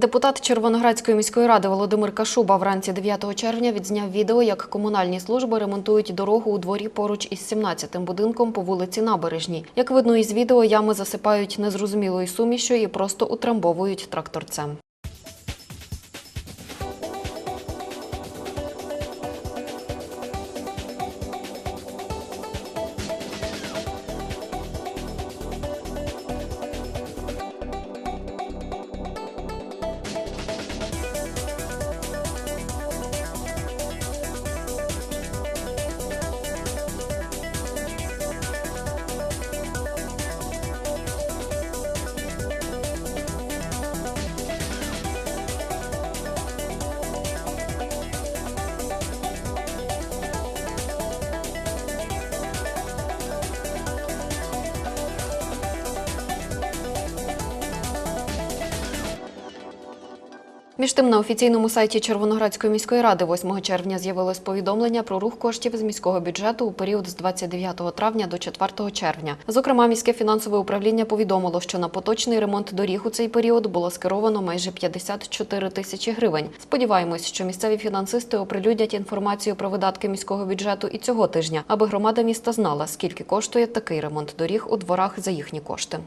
Депутат Червоноградської міської ради Володимир Кашуба вранці 9 червня відзняв відео, як комунальні служби ремонтують дорогу у дворі поруч із 17-тим будинком по вулиці Набережній. Як видно із відео, ями засипають незрозумілою сумішю і просто утрамбовують тракторцем. Між тим, на офіційному сайті Червоноградської міської ради 8 червня з'явилось повідомлення про рух коштів з міського бюджету у період з 29 травня до 4 червня. Зокрема, міське фінансове управління повідомило, що на поточний ремонт доріг у цей період було скеровано майже 54 тисячі гривень. Сподіваємось, що місцеві фінансисти оприлюднять інформацію про видатки міського бюджету і цього тижня, аби громада міста знала, скільки коштує такий ремонт доріг у дворах за їхні кошти.